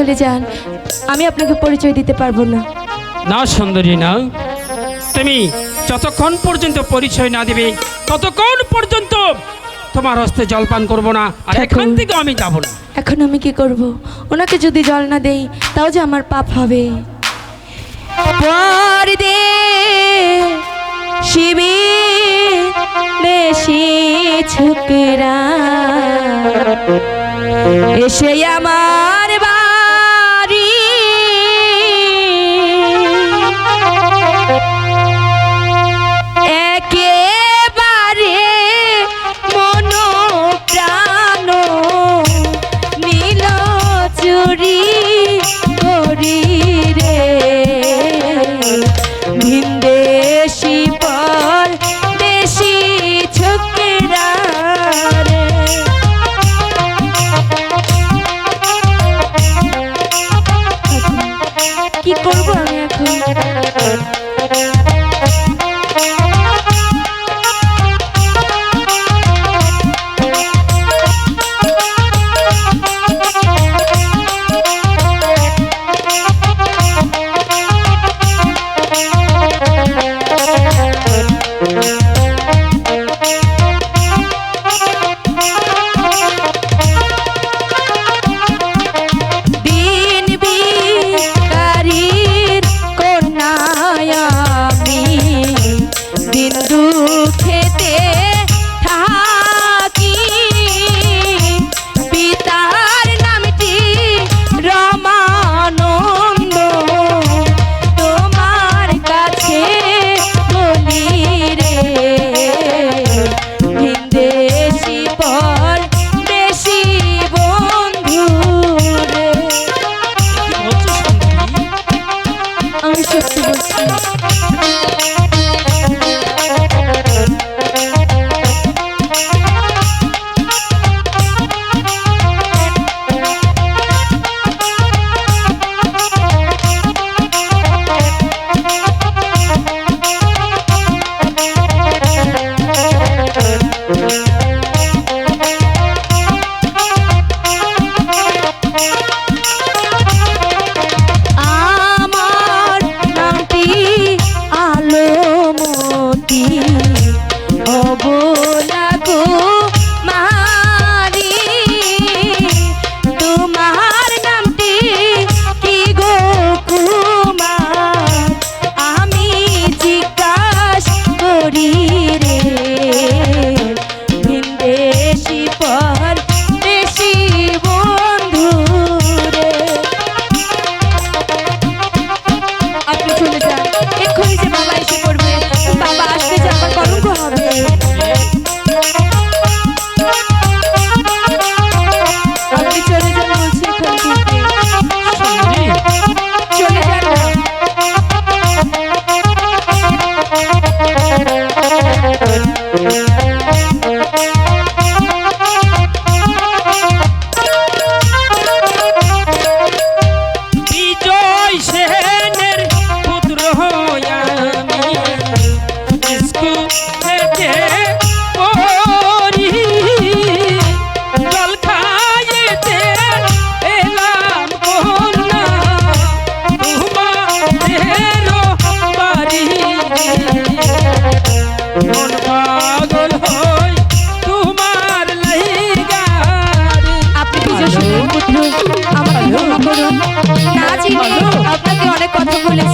চলে যান। আমি আপনাকে পরিচয় দিতে পারব না। না সুন্দরী না। তুমি যতক্ষণ পর্যন্ত পরিচয় না দিবে ততক্ষণ পর্যন্ত তোমার হস্তে জলপান করব না আর। এখান থেকে আমি যাব না। এখন আমি কি করব? ওনাকে যদি জল না দেই তাও যে আমার পাপ হবে। দে শিবি দেশি ছোকরা এসে আমার ভিনদেশি পর দেশি ছোকরা রে। কি করব আমি এখন? দুঃখেতে থাকি। পিতার নামটি রমানন্দ। তোমার কাছে বলি রে ভিনদেশি পর দেশি বন্ধু রে। কি বলছো সুন্দরী? আমি সত্যি বলছি। কথা বলে